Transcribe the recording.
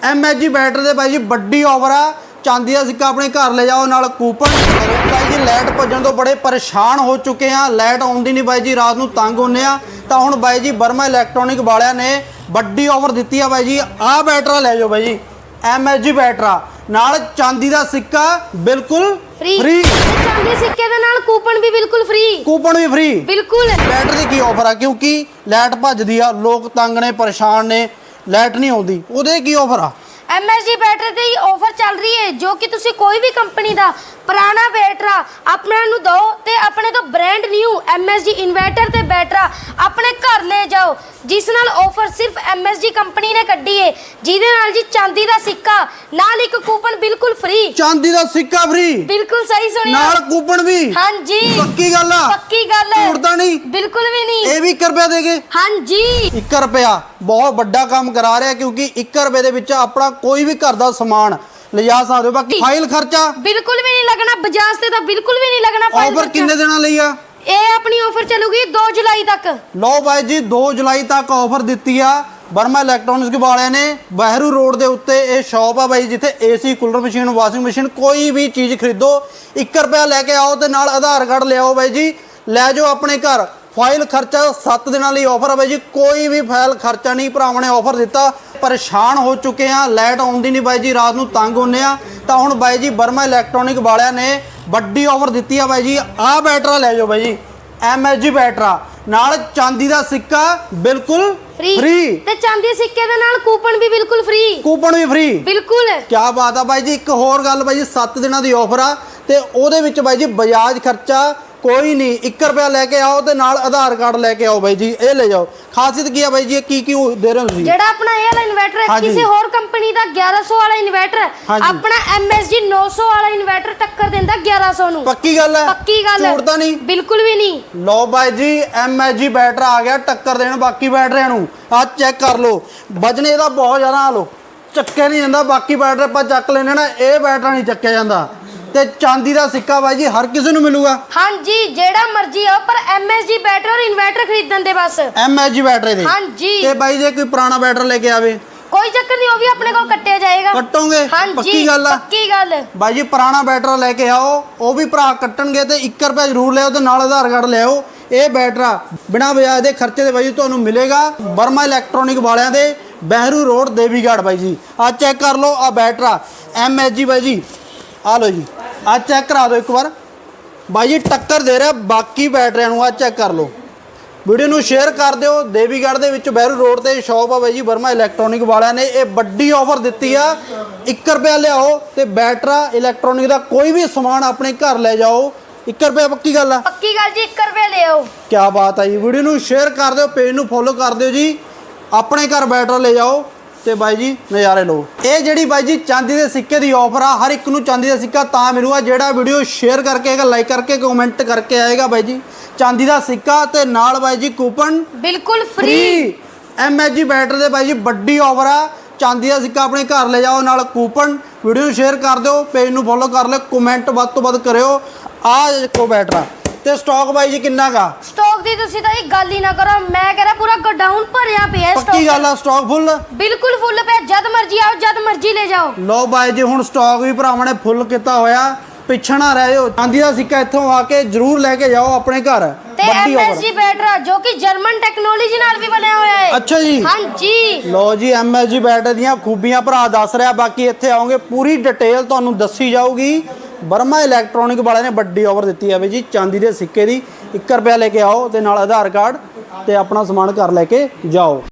ਐਮਐਚਜੀ battery ਦੇ ਬਾਈ ਜੀ ਵੱਡੀ ਆਫਰ ਆ। ਚਾਂਦੀ ਦਾ ਸਿੱਕਾ ਆਪਣੇ ਘਰ ਲੈ ਜਾਓ ਨਾਲ ਕੂਪਨ ਬਾਈ ਜੀ ਲਾਈਟ ਭੱਜਣ ਤੋਂ ਬੜੇ ਪਰੇਸ਼ਾਨ ਹੋ ਚੁੱਕੇ ਆ। ਲਾਈਟ ਆਉਂਦੀ ਨਹੀਂ ਬਾਈ ਜੀ ਰਾਤ ਨੂੰ ਤੰਗ ਹੁੰਨੇ ਆ। ਤਾਂ ਹੁਣ ਬਾਈ ਜੀ ਬਰਮਾ ਇਲੈਕਟ੍ਰੋਨਿਕ ਵਾਲਿਆਂ ਨੇ ਵੱਡੀ ਆਫਰ ਦਿੱਤੀ ਆ ਬਾਈ ਜੀ। ਆਹ ਬੈਟਰਾ ਲੈ ਜਾਓ ਬਾਈ ਜੀ। ਐਮਐਚਜੀ ਬੈਟਰਾ ਨਾਲ ਚਾਂਦੀ ਦਾ ਸਿੱਕਾ ਬਿਲਕੁਲ ਫ੍ਰੀ ਚਾਂਦੀ ਸਿੱਕੇ ਦੇ ਨਾਲ ਕੂਪਨ ਵੀ ਬਿਲਕੁਲ ਫ੍ਰੀ ਕੂਪਨ ਵੀ ਫ੍ਰੀ ਬਿਲਕੁਲ। ਲਾਈਟ ਦੀ ਕੀ ਆਫਰ ਆ? ਕਿਉਂਕਿ ਲਾਈਟ ਭੱਜਦੀ ਆ ਲੋਕ ਤੰਗ ਨੇ ਪਰੇਸ਼ਾਨ ਨੇ। ਲਾਈਟ ਨਹੀਂ ਆਉਂਦੀ, ਉਹਦੇ ਕੀ ਆਫਰ ਆ? ਐਮਐਸਜੀ ਬੈਟਰੀ ਤੇ ਆਫਰ ਚੱਲ ਰਹੀ ਹੈ, ਜੋ ਕਿ ਤੁਸੀਂ ਕੋਈ ਵੀ ਕੰਪਨੀ ਦਾ ਪੁਰਾਣਾ ਬੈਟਰਾ ਆਪਣੇ ਨੂੰ ਦਿਓ ਤੇ ਆਪਣੇ ਤੋਂ ਬ੍ਰਾਂਡ ਨਿਊ ਐਮਐਸਜੀ ਇਨਵਰਟਰ ਤੇ ਬੈਟਰਾ ਆਪਣੇ ਘਰ ਲੈ ਜਾਓ। ਜਿਸ ਨਾਲ ਆਫਰ ਸਿਰਫ ਐਮਐਸਜੀ ਕੰਪਨੀ ਨੇ ਕੱਢੀ ਹੈ, ਜਿਹਦੇ ਨਾਲ ਜੀ ਚਾਂਦੀ ਦਾ ਸਿੱਕਾ, ਨਾਲ ਇੱਕ ਕੂਪਨ ਬਿਲਕੁਲ ਫ੍ਰੀ ਚਾਂਦੀ ਦਾ ਸਿੱਕਾ ਫ੍ਰੀ ਬਿਲਕੁਲ ਸਹੀ ਸੁਣਿਆ। ਨਾਲ ਕੂਪਨ ਵੀ। ਹਾਂਜੀ। ਪੱਕੀ ਗੱਲ ਆ। ਪੱਕੀ ਗੱਲ ਹੈ। ਝੂਠ ਤਾਂ ਨਹੀਂ। ਬਿਲਕੁਲ ਵੀ ਨਹੀਂ। ਇਹ ਵੀ 1 ਰੁਪਿਆ ਦੇ ਗਏ ਹਾਂਜੀ। 1 ਰੁਪਿਆ ਬਹੁਤ ਵੱਡਾ ਕੰਮ ਕਰਾ ਰਿਹਾ ਕਿਉਂਕਿ 1 ਰੁਪਏ ਦੇ ਵਿੱਚ ਆਪਣਾ ਕੋਈ ਵੀ ਘਰ ਦਾ ਸਮਾਨ ਲਿਜਾ ਸਕਦੇ ਹੋ। ਬਾਕੀ ਫਾਈਲ ਖਰਚਾ। ਬਿਲਕੁਲ ਵੀ ਨਹੀਂ ਲੱਗਣਾ। ਬਜਾਜ ਤੇ ਤਾਂ ਬਿਲਕੁਲ ਵੀ ਨਹੀਂ ਲੱਗਣਾ ਫਾਈਲ ਆਫਰ ਕਿੰਨੇ ਦਿਨਾਂ ਲਈ ਆ? ਇਹ ਆਪਣੀ ਆਫਰ ਚੱਲੂਗੀ 2 ਜੁਲਾਈ ਤੱਕ। ਲਓ ਬਾਈ ਜੀ 2 ਜੁਲਾਈ ਤੱਕ ਆਫਰ ਦਿੱਤੀ ਆ। ਬਰਮਾ ਇਲੈਕਟ੍ਰੋਨਿਕਸ ਵਾਲਿਆਂ ਨੇ ਬਹਿਰੂ ਰੋਡ ਦੇ ਉੱਤੇ ਇਹ ਸ਼ਾਪ ਆ ਬਾਈ, ਜਿੱਥੇ AC cooler machine washing machine ਕੋਈ ਵੀ ਚੀਜ਼ ਖਰੀਦੋ 1 ਰੁਪਿਆ ਲੈ ਕੇ ਆਓ ਤੇ ਨਾਲ ਆਧਾਰ ਕਾਰਡ ਲਿਆਓ ਬਾਈ ਜੀ। ਲੈ ਜਾਓ ਆਪਣੇ ਘਰ। ਫਾਈਲ ਖਰਚਾ 7 ਦਿਨਾਂ ਲਈ ਆਫਰ ਆ ਬਾਈ ਜੀ। ਕੋਈ ਵੀ ਫਾਈਲ ਖਰਚਾ ਨਹੀਂ, ਭਰਾਵਾਂ ਨੇ ਆਫਰ ਦਿੱਤਾ। ਪਰੇਸ਼ਾਨ ਹੋ ਚੁੱਕੇ ਆ ਲਾਈਟ ਆਉਂਦੀ ਨਹੀਂ ਬਾਈ ਜੀ, ਰਾਤ ਨੂੰ ਤੰਗ ਹੁੰਨੇ ਆ। ਤਾਂ ਹੁਣ ਬਾਈ ਜੀ ਬਰਮਾ ਇਲੈਕਟ੍ਰੋਨਿਕ ਵਾਲਿਆਂ ਨੇ ਵੱਡੀ ਆਫਰ ਦਿੱਤੀ ਆ ਬਾਈ ਜੀ। ਆਹ ਬੈਟਰਾ ਲੈ ਜਾਓ ਬਾਈ ਜੀ। ਐਮਐਚਜੀ ਬੈਟਰਾ ਨਾਲ ਚਾਂਦੀ ਦਾ ਸਿੱਕਾ ਬਿਲਕੁਲ ਫ੍ਰੀ। ਤੇ ਚਾਂਦੀ ਸਿੱਕੇ ਦੇ ਨਾਲ ਕੂਪਨ ਵੀ ਬਿਲਕੁਲ ਫ੍ਰੀ। ਕੂਪਨ ਵੀ ਫ੍ਰੀ। ਬਿਲਕੁਲ। ਕੀ ਬਾਤ ਆ ਬਾਈ ਜੀ ਇੱਕ ਹੋਰ ਗੱਲ ਬਾਈ ਜੀ 7 ਦਿਨਾਂ ਦੀ ਆਫਰ ਆ ਤੇ ਉਹਦੇ ਵਿੱਚ ਬਾਈ ਜੀ ਬਜਾਜ ਖਰਚਾ ਕੋਈ ਨਹੀਂ 1 ਰੁਪਿਆ ਲੈ ਕੇ ਆਓ ਤੇ ਨਾਲ ਆਧਾਰ ਕਾਰਡ ਲੈ ਕੇ ਆਓ ਬਾਈ ਜੀ ਇਹ ਲੈ ਜਾਓ। ਖਾਸੀਅਤ ਕੀ ਆ ਬਾਈ ਜੀ ਇਹ ਕੀ ਕੀ ਦੇ ਰਹੇ ਹੋ ਤੁਸੀਂ? ਜਿਹੜਾ ਆਪਣਾ ਇਹ ਵਾਲਾ ਇਨਵਰਟਰ ਹੈ ਹਾਂਜੀ। ਕਿਸੇ ਹੋਰ ਕੰਪਨੀ ਦਾ 1100 ਵਾਲਾ ਇਨਵਰਟਰ ਹੈ ਹਾਂਜੀ। ਆਪਣਾ MSG 900 ਵਾਲਾ ਇਨਵਰਟਰ ਟੱਕਰ ਦਿੰਦਾ 1100 ਨੂੰ। ਪੱਕੀ ਗੱਲ ਹੈ? ਪੱਕੀ ਗੱਲ ਝੂਠ ਤਾਂ ਨਹੀਂ। ਬਿਲਕੁਲ ਵੀ ਨਹੀਂ। ਲਓ ਬਾਈ ਜੀ ਐਮਐਚਜੀ ਬੈਟਰਾ ਆ ਗਿਆ ਟੱਕਰ ਦੇਣ ਬਾਕੀ ਬੈਟਰੀਆਂ ਨੂੰ। ਆ ਚੈੱਕ ਕਰ ਲਓ। ਵਜਨ ਇਹਦਾ ਬਹੁਤ ਜ਼ਿਆਦਾ ਆ ਲਓ। ਚੱਕਿਆ ਨਹੀਂ ਜਾਂਦਾ ਬਾਕੀ ਬੈਟਰੀ ਆਪਾਂ ਚੱਕ ਲੈਣੇ ਨਾ ਇਹ ਬੈਟਰਾ ਨਹੀਂ ਚੱਕਿਆ ਜਾਂਦਾ। ਤੇ ਚਾਂਦੀ ਦਾ ਸਿੱਕਾ ਬਾਈ ਜੀ ਹਰ ਕਿਸੇ ਨੂੰ ਮਿਲੂਗਾ। ਹਾਂਜੀ ਜਿਹੜਾ ਮਰਜ਼ੀ ਆ ਪਰ MSG ਬੈਟਰੀ ਔਰ ਇਨਵਰਟਰ ਖਰੀਦਣ ਦੇ ਬਸ। ਐਮਐਚਜੀ ਬੈਟਰੀ ਦੇ। ਹਾਂਜੀ। ਤੇ ਬਾਈ ਜੇ ਕੋਈ ਪੁਰਾਣਾ ਬੈਟਰ ਲੈ ਕੇ ਆਵੇ? ਕੋਈ ਚੱਕਰ ਨਹੀਂ ਉਹ ਵੀ ਆਪਣੇ ਕੋਲ ਕੱਟਿਆ ਜਾਏਗਾ। ਕੱਟੋਗੇ? ਹਾਂਜੀ ਪੱਕੀ ਗੱਲ ਆ। ਪੱਕੀ ਗੱਲ। ਬਾਈ ਜੀ ਪੁਰਾਣਾ ਬੈਟਰਾ ਲੈ ਕੇ ਆਓ ਉਹ ਵੀ ਭਰਾ ਕੱਟਣਗੇ ਤੇ 1 ਰੁਪਏ ਜ਼ਰੂਰ ਲਿਆਓ ਤੇ ਨਾਲ ਆਧਾਰ ਕਾਰਡ ਲਿਆਓ। ਇਹ ਬੈਟਰਾ ਬਿਨਾ ਬਜਾਜ ਦੇ ਖਰਚੇ ਦੇ ਬਾਈ ਜੀ ਤੁਹਾਨੂੰ ਮਿਲੇਗਾ ਬਰਮਾ ਇਲੈਕਟ੍ਰੋਨਿਕ ਵਾਲਿਆਂ ਦੇ ਬਹਿਰੂ ਰੋਡ ਦੇਵੀਗੜ੍ਹ ਬਾਈ ਜੀ। ਆ ਚੈੱਕ ਕਰ ਲਓ ਆ। ਬੈਟਰਾ ਐਮਐਚਜੀ ਬਾਈ ਜੀ। ਆ ਲਓ ਜੀ। ਆ ਚੈੱਕ ਕਰਾ ਦਿਓ ਇੱਕ ਵਾਰ। ਬਾਈ ਜੀ ਟੱਕਰ ਦੇ ਰਿਹਾ ਬਾਕੀ ਬੈਟਰੀਆਂ ਨੂੰ ਆ ਚੈੱਕ ਕਰ ਲਓ। ਵੀਡੀਓ ਨੂੰ ਸ਼ੇਅਰ ਕਰ ਦਿਓ। ਦੇਵੀਗੜ੍ਹ ਦੇ ਵਿੱਚ ਬਹਿਰੂ ਰੋਡ ਤੇ ਸ਼ਾਪ ਆ ਬਾਈ ਜੀ ਵਰਮਾ ਇਲੈਕਟ੍ਰੋਨਿਕ ਵਾਲਿਆਂ ਨੇ ਇਹ ਵੱਡੀ ਆਫਰ ਦਿੱਤੀ ਆ। 1 ਰੁਪਿਆ ਲਿਆਓ ਤੇ ਬੈਟਰਾ ਇਲੈਕਟ੍ਰੋਨਿਕ ਦਾ ਕੋਈ ਵੀ ਸਮਾਨ ਆਪਣੇ ਘਰ ਲੈ ਜਾਓ। 1 ਰੁਪਿਆ ਪੱਕੀ ਗੱਲ ਆ? ਪੱਕੀ ਗੱਲ ਜੀ 1 ਰੁਪਏ ਲਿਓ ਕੀ ਬਾਤ ਆ ਜੀ। ਵੀਡੀਓ ਨੂੰ ਸ਼ੇਅਰ ਕਰ ਦਿਓ ਪੇਜ ਨੂੰ ਫੋਲੋ ਕਰ ਦਿਓ ਜੀ। ਆਪਣੇ ਘਰ ਬੈਟਰਾ ਲੈ ਜਾਓ। ਤੇ ਬਾਈ ਜੀ ਨਜ਼ਾਰੇ ਲਓ। ਇਹ ਜਿਹੜੀ ਬਾਈ ਜੀ ਚਾਂਦੀ ਦੇ ਸਿੱਕੇ ਦੀ ਆਫਰ ਆ ਹਰ ਇੱਕ ਨੂੰ ਚਾਂਦੀ ਦਾ ਸਿੱਕਾ ਤਾਂ ਮਿਲੂਗਾ। ਜਿਹੜਾ ਵੀਡੀਓ ਸ਼ੇਅਰ ਕਰਕੇ ਆਏਗਾ ਲਾਈਕ ਕਰਕੇ ਕਮੈਂਟ ਕਰਕੇ ਆਏਗਾ ਬਾਈ ਜੀ। ਚਾਂਦੀ ਦਾ ਸਿੱਕਾ ਤੇ ਨਾਲ ਬਾਈ ਜੀ ਕੂਪਨ ਬਿਲਕੁਲ ਫ੍ਰੀ ਐਮਐਚਜੀ ਬੈਟਰੀ ਦੇ ਬਾਈ ਜੀ ਵੱਡੀ ਆਫਰ ਆ। ਚਾਂਦੀ ਦਾ ਸਿੱਕਾ ਆਪਣੇ ਘਰ ਲੈ ਜਾਓ ਨਾਲ ਕੂਪਨ ਵੀਡੀਓ ਨੂੰ ਸ਼ੇਅਰ ਕਰ ਦਿਓ ਪੇਜ ਨੂੰ ਫੋਲੋ ਕਰ ਲਿਓ ਕਮੈਂਟ ਵੱਧ ਤੋਂ ਵੱਧ ਕਰਿਓ। ਆ ਦੇਖੋ ਬੈਟਰਾ ਤੇ ਸਟਾਕ ਬਾਈ ਜੀ ਕਿੰਨਾ ਗਾ? ਸਟਾਕ ਦੀ ਤੁਸੀਂ ਤਾਂ ਇਹ ਗੱਲ ਹੀ ਨਾ ਕਰੋ। ਮੈਂ ਕਹਿ ਰਿਹਾ ਗੋਡਾਊਨ ਭਰਿਆ ਪਿਆ ਪੱਕੀ ਸਟਾਕ ਗੱਲ ਆ ਸਟਾਕ ਫੁੱਲ ਬਿਲਕੁਲ ਫੁੱਲ ਪਿਆ ਜਦ ਮਰਜ਼ੀ ਆਓ ਜਦ ਮਰਜ਼ੀ ਲੈ ਜਾਓ। ਲੋ ਬਾਈ ਜੀ ਹੁਣ ਸਟਾਕ ਵੀ ਭਰਾਵਾਂ ਨੇ ਫੁੱਲ ਕੀਤਾ ਹੋਇਆ। ਪਿੱਛੇ ਨਾ ਰਹਿ ਜਾਓ। ਚਾਂਦੀ ਦਾ ਸਿੱਕਾ ਇੱਥੋਂ ਆ ਕੇ ਜਰੂਰ ਲੈ ਕੇ ਜਾਓ ਆਪਣੇ ਘਰ। ਤੇ। MSG ਬੈਟਰਾ ਜੋ ਕਿ ਜਰਮਨ ਟੈਕਨੋਲੋਜੀ ਨਾਲ ਵੀ ਬਣਿਆ ਹੋਇਆ ਹੈ। ਅੱਛਾ ਜੀ। ਹਾਂਜੀ। ਲੋ ਜੀ ਐਮਐਸਜੀ ਬੈਟਰੀ ਦੀਆਂ ਖੂਬੀਆਂ ਭਰਾ ਦੱਸ ਰਿਹਾ ਬਾਕੀ ਇੱਥੇ ਆਓਗੇ ਪੂਰੀ ਡਿਟੇਲ ਤੁਹਾਨੂੰ ਦੱਸੀ ਜਾਊਗੀ। ਬਰਮਾ ਇਲੈਕਟ੍ਰੋਨਿਕ ਵਾਲਿਆਂ ਨੇ ਵੱਡੀ ਆਫਰ ਦਿੱਤੀ ਹੈ ਵੀ ਜੀ ਚਾਂਦੀ ਦੇ ਸਿੱਕੇ ਦੀ। 1 ਰੁਪਿਆ ਲੈ ਕੇ ਆਓ ਤੇ ਨਾਲ ਆਧਾਰ ਕਾਰਡ ਤੇ ਆਪਣਾ ਸਮਾਨ ਘਰ ਲੈ ਕੇ ਜਾਓ।